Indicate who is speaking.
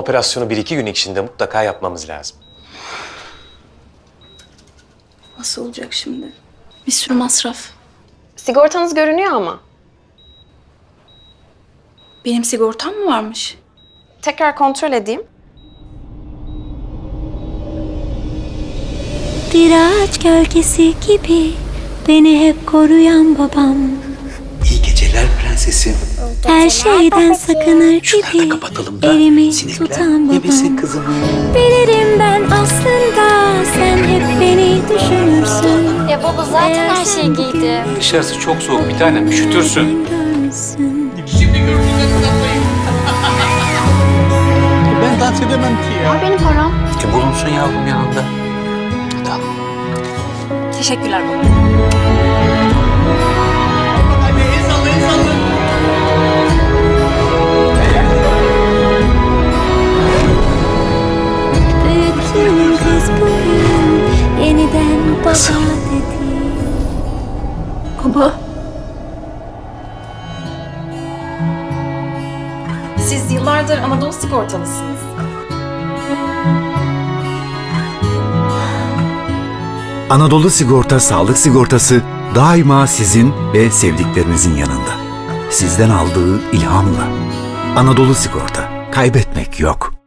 Speaker 1: Operasyonu bir iki gün içinde mutlaka yapmamız lazım.
Speaker 2: Nasıl olacak şimdi? Bir sürü masraf.
Speaker 3: Sigortanız görünüyor ama.
Speaker 2: Benim sigortam mı varmış?
Speaker 3: Tekrar kontrol edeyim.
Speaker 4: Bir ağaç gölgesi gibi beni hep koruyan babam.
Speaker 5: Prensesim.
Speaker 4: Her şeyden sakınır
Speaker 5: Şunları da
Speaker 4: gibi
Speaker 5: kapatalım da
Speaker 4: elimi
Speaker 5: sinekler
Speaker 4: tutan
Speaker 5: yemesin
Speaker 4: babam.
Speaker 5: kızımı.
Speaker 4: Bilirim ben aslında sen hep beni düşünürsün.
Speaker 6: Ya baba zaten her şeyi giydi.
Speaker 7: Dışarısı çok soğuk bir tanem üşütürsün.
Speaker 4: Görmüşsün.
Speaker 5: Ben dans edemem ki ya.
Speaker 3: benim param.
Speaker 7: E bulunsun yavrum yanında. Hadi al.
Speaker 2: Teşekkürler
Speaker 4: baba. Dedi.
Speaker 2: Baba.
Speaker 3: Siz yıllardır Anadolu sigortalısınız.
Speaker 8: Anadolu Sigorta Sağlık Sigortası daima sizin ve sevdiklerinizin yanında. Sizden aldığı ilhamla. Anadolu Sigorta. Kaybetmek yok.